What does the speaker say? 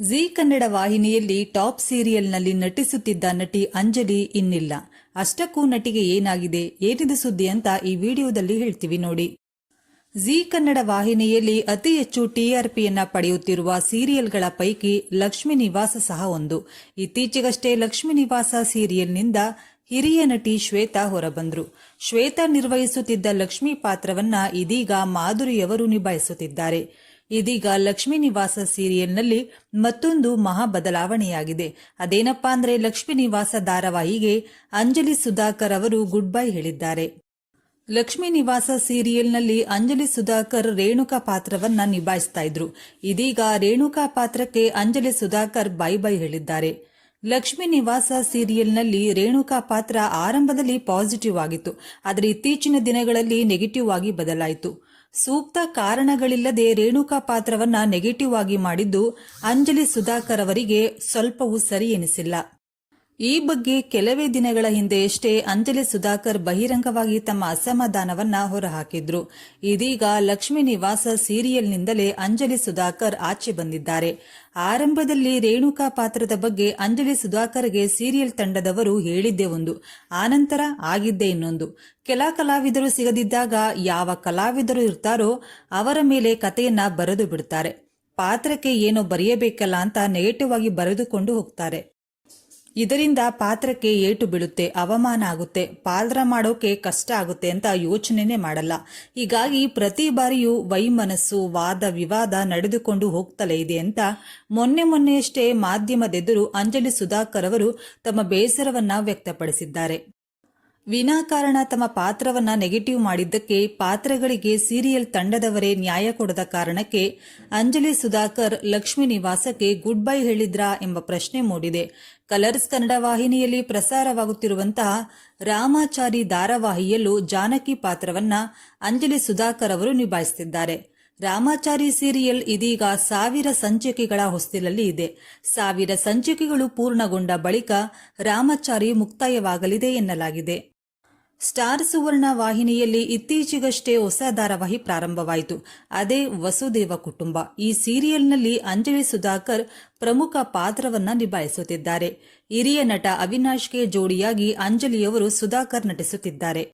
G Kannada ವಾಹಿನಿಯಲ್ಲಿ top ಸೀರಿಯಲ್ನಲ್ಲಿ ನಟಿಸುತ್ತಿದ್ದ ನಟಿ ಅಂಜಲಿ ಇನ್ನಿಲ್ಲ. ಅಷ್ಟಕ್ಕೂ ನಟಿಗೆ ಏನಾಗಿದೆ, ಏನಿದೆ ಸುದ್ದಿ ಅಂತ ಈ ವಿಡಿಯೋದಲ್ಲಿ ಹೇಳ್ತೀವಿ ನೋಡಿ. ಜಿ ಕನ್ನಡ ವಾಹಿನಿಯಲ್ಲಿ ಅತಿ ಹೆಚ್ಚು ಟಿಆರ್ಪಿಯನ್ನ ಪಡೆಯುತ್ತಿರುವ ಸೀರಿಯಲ್ಗಳ ಪೈಕಿ ಲಕ್ಷ್ಮೀ ನಿವಾಸ ಸಹ ಒಂದು. ಇತ್ತೀಚೆಗಷ್ಟೇ ಲಕ್ಷ್ಮೀ ನಿವಾಸ ಸೀರಿಯಲ್ನಿಂದ ಹಿರಿಯ ನಟಿ ಶ್ವೇತಾ ಹೊರಬಂದ್ರು. ಶ್ವೇತಾ ನಿರ್ವಹಿಸುತ್ತಿದ್ದ ಲಕ್ಷ್ಮಿ ಪಾತ್ರವನ್ನ ಇದೀಗ ಮಾಧುರಿಯವರು ನಿಭಾಯಿಸುತ್ತಿದ್ದಾರೆ. ಇದೀಗ ಲಕ್ಷ್ಮೀ ನಿವಾಸ ಸೀರಿಯಲ್ನಲ್ಲಿ ಮತ್ತೊಂದು ಮಹಾ ಬದಲಾವಣೆಯಾಗಿದೆ. ಅದೇನಪ್ಪಾ ಅಂದ್ರೆ ಲಕ್ಷ್ಮೀ ನಿವಾಸ ಧಾರಾವಾಹಿಗೆ ಅಂಜಲಿ ಸುಧಾಕರ್ ಅವರು ಗುಡ್ ಬೈ ಹೇಳಿದ್ದಾರೆ. ಲಕ್ಷ್ಮೀ ನಿವಾಸ ಸೀರಿಯಲ್ನಲ್ಲಿ ಅಂಜಲಿ ಸುಧಾಕರ್ ರೇಣುಕಾ ಪಾತ್ರವನ್ನ ನಿಭಾಯಿಸ್ತಾ ಇದ್ರು. ಇದೀಗ ರೇಣುಕಾ ಪಾತ್ರಕ್ಕೆ ಅಂಜಲಿ ಸುಧಾಕರ್ ಬೈ ಬೈ ಹೇಳಿದ್ದಾರೆ. ಲಕ್ಷ್ಮೀ ನಿವಾಸ ಸೀರಿಯಲ್ನಲ್ಲಿ ರೇಣುಕಾ ಪಾತ್ರ ಆರಂಭದಲ್ಲಿ ಪಾಸಿಟಿವ್ ಆಗಿತ್ತು. ಆದರೆ ಇತ್ತೀಚಿನ ದಿನಗಳಲ್ಲಿ ನೆಗೆಟಿವ್ ಆಗಿ ಬದಲಾಯಿತು. ಸೂಕ್ತ ಕಾರಣಗಳಿಲ್ಲದೆ ರೇಣುಕಾ ಪಾತ್ರವನ್ನ ನೆಗೆಟಿವ್ ಆಗಿ ಮಾಡಿದ್ದು ಅಂಜಲಿ ಸುಧಾಕರ್ ಅವರಿಗೆ ಸ್ವಲ್ಪವೂ ಸರಿ ಎನಿಸಿಲ್ಲ. ಈ ಬಗ್ಗೆ ಕೆಲವೇ ದಿನಗಳ ಹಿಂದೆಯಷ್ಟೇ ಅಂಜಲಿ ಸುಧಾಕರ್ ಬಹಿರಂಗವಾಗಿ ತಮ್ಮ ಅಸಮಾಧಾನವನ್ನ ಹೊರಹಾಕಿದ್ರು. ಇದೀಗ ಲಕ್ಷ್ಮೀ ನಿವಾಸ ಸೀರಿಯಲ್ನಿಂದಲೇ ಅಂಜಲಿ ಸುಧಾಕರ್ ಆಚೆ ಬಂದಿದ್ದಾರೆ. ಆರಂಭದಲ್ಲಿ ರೇಣುಕಾ ಪಾತ್ರದ ಬಗ್ಗೆ ಅಂಜಲಿ ಸುಧಾಕರ್ಗೆ ಸೀರಿಯಲ್ ತಂಡದವರು ಹೇಳಿದ್ದೆ ಒಂದು, ಆನಂತರ ಆಗಿದ್ದೇ ಇನ್ನೊಂದು. ಕೆಲ ಕಲಾವಿದರು ಸಿಗದಿದ್ದಾಗ ಯಾವ ಕಲಾವಿದರು ಇರ್ತಾರೋ ಅವರ ಮೇಲೆ ಕಥೆಯನ್ನ ಬರೆದು ಬಿಡುತ್ತಾರೆ ಪಾತ್ರಕ್ಕೆ ಏನೋ ಬರೆಯಬೇಕಲ್ಲ ಅಂತ ನೆಗೆಟಿವ್ ಆಗಿ ಬರೆದುಕೊಂಡು ಹೋಗ್ತಾರೆ. ಇದರಿಂದ ಪಾತ್ರಕ್ಕೆ ಏಟು ಬೀಳುತ್ತೆ, ಅವಮಾನ ಆಗುತ್ತೆ ಪಾತ್ರ ಮಾಡೋಕೆ ಕಷ್ಟ ಆಗುತ್ತೆ ಅಂತ ಯೋಚನೆನೇ ಮಾಡಲ್ಲ. ಹೀಗಾಗಿ ಪ್ರತಿ ಬಾರಿಯೂ ವೈಮನಸ್ಸು, ವಾದ, ವಿವಾದ ನಡೆದುಕೊಂಡು ಹೋಗ್ತಲೇ ಇದೆ ಅಂತ ಮೊನ್ನೆ ಮೊನ್ನೆಯಷ್ಟೇ ಮಾಧ್ಯಮದೆದುರು ಅಂಜಲಿ ಸುಧಾಕರ್ ಅವರು ತಮ್ಮ ಬೇಸರವನ್ನ ವ್ಯಕ್ತಪಡಿಸಿದ್ದಾರೆ. ವಿನಾಕಾರಣ ತಮ್ಮ ಪಾತ್ರವನ್ನ ನೆಗೆಟಿವ್ ಮಾಡಿದ್ದಕ್ಕೆ ಪಾತ್ರಗಳಿಗೆ ಸೀರಿಯಲ್ ತಂಡದವರೇ ನ್ಯಾಯ ಕೊಡದ ಕಾರಣಕ್ಕೆ ಅಂಜಲಿ ಸುಧಾಕರ್ ಲಕ್ಷ್ಮಿ ನಿವಾಸಕ್ಕೆ ಗುಡ್ ಬೈ ಹೇಳಿದ್ರಾ ಎಂಬ ಪ್ರಶ್ನೆ ಮೂಡಿದೆ. ಕಲರ್ಸ್ ಕನ್ನಡ ವಾಹಿನಿಯಲ್ಲಿ ಪ್ರಸಾರವಾಗುತ್ತಿರುವಂತಹ ರಾಮಾಚಾರಿ ಧಾರಾವಾಹಿಯಲ್ಲೂ ಜಾನಕಿ ಪಾತ್ರವನ್ನ ಅಂಜಲಿ ಸುಧಾಕರ್ ಅವರು ನಿಭಾಯಿಸುತ್ತಿದ್ದಾರೆ. ರಾಮಾಚಾರಿ ಸೀರಿಯಲ್ ಇದೀಗ ಸಾವಿರ ಸಂಚಿಕೆಗಳ ಹೊಸ್ತಿಲಲ್ಲಿ ಇದೆ. ಸಾವಿರ ಸಂಚಿಕೆಗಳು ಪೂರ್ಣಗೊಂಡ ಬಳಿಕ ರಾಮಾಚಾರಿ ಮುಕ್ತಾಯವಾಗಲಿದೆ ಎನ್ನಲಾಗಿದೆ. ಸ್ಟಾರ್ ಸುವರ್ಣ ವಾಹಿನಿಯಲ್ಲಿ ಇತ್ತೀಚೆಗಷ್ಟೇ ಹೊಸ ಧಾರಾವಾಹಿ ಪ್ರಾರಂಭವಾಯಿತು. ಅದೇ ವಸುದೇವ ಕುಟುಂಬ. ಈ ಸೀರಿಯಲ್ನಲ್ಲಿ ಅಂಜಲಿ ಸುಧಾಕರ್ ಪ್ರಮುಖ ಪಾತ್ರವನ್ನ ನಿಭಾಯಿಸುತ್ತಿದ್ದಾರೆ. ಹಿರಿಯ ನಟ ಅವಿನಾಶ್ಗೆ ಜೋಡಿಯಾಗಿ ಅಂಜಲಿಯವರು ಸುಧಾಕರ್ ನಟಿಸುತ್ತಿದ್ದಾರೆ.